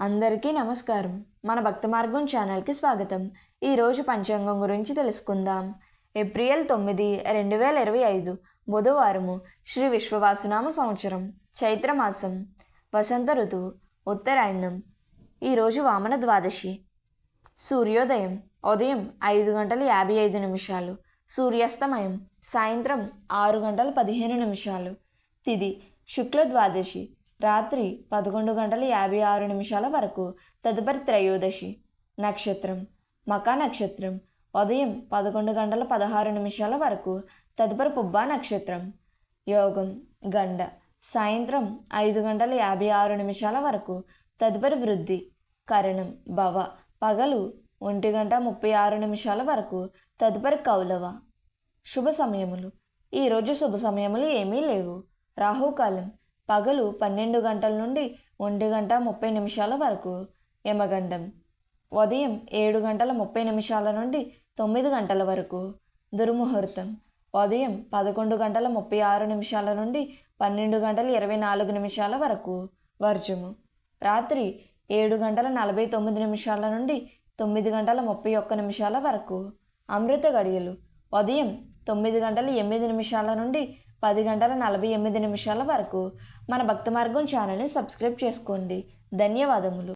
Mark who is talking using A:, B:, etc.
A: అందరికీ నమస్కారం. మన భక్త మార్గం ఛానల్కి స్వాగతం. ఈరోజు పంచాంగం గురించి తెలుసుకుందాం. ఏప్రిల్ తొమ్మిది రెండు వేల ఇరవై ఐదు బుధవారము శ్రీ విశ్వవాసునామ సంవత్సరం చైత్రమాసం వసంత ఋతువు ఉత్తరాయణం. ఈరోజు వామన ద్వాదశి. సూర్యోదయం ఉదయం ఐదు గంటల యాభై ఐదు నిమిషాలు. సూర్యాస్తమయం సాయంత్రం ఆరు గంటల పదిహేను నిమిషాలు. తిది శుక్ల ద్వాదశి. రాత్రి పదకొండు గంటల యాభై ఆరు నిమిషాల వరకు తదుపరి త్రయోదశి నక్షత్రం మకా నక్షత్రం. ఉదయం పదకొండు గంటల పదహారు నిమిషాల వరకు తదుపరి పుబ్బా నక్షత్రం. యోగం గండ. సాయంత్రం ఐదు గంటల యాభై ఆరు నిమిషాల వరకు తదుపరి వృద్ధి కరణం భవ. పగలు ఒంటి గంట ముప్పై ఆరు నిమిషాల వరకు తదుపరి కౌలవ. శుభ సమయములు. ఈరోజు శుభ సమయములు ఏమీ లేవు. రాహుకాలం. పగలు పన్నెండు గంటల నుండి ఒంటి గంట ముప్పై నిమిషాల వరకు. యమగండం. ఉదయం ఏడు గంటల ముప్పై నిమిషాల నుండి తొమ్మిది గంటల వరకు. దుర్ముహూర్తం. ఉదయం పదకొండు గంటల ముప్పై ఆరు నిమిషాల నుండి పన్నెండు గంటల ఇరవై నాలుగు నిమిషాల వరకు. వర్జము. రాత్రి ఏడు గంటల నలభై తొమ్మిది నిమిషాల నుండి తొమ్మిది గంటల ముప్పై ఒక్క నిమిషాల వరకు. అమృత గడియలు. ఉదయం తొమ్మిది గంటల ఎనిమిది నిమిషాల నుండి పది గంటల నలభై ఎనిమిది నిమిషాల వరకు మన భక్తి మార్గం ఛానల్ని సబ్స్క్రైబ్ చేసుకోండి. ధన్యవాదములు.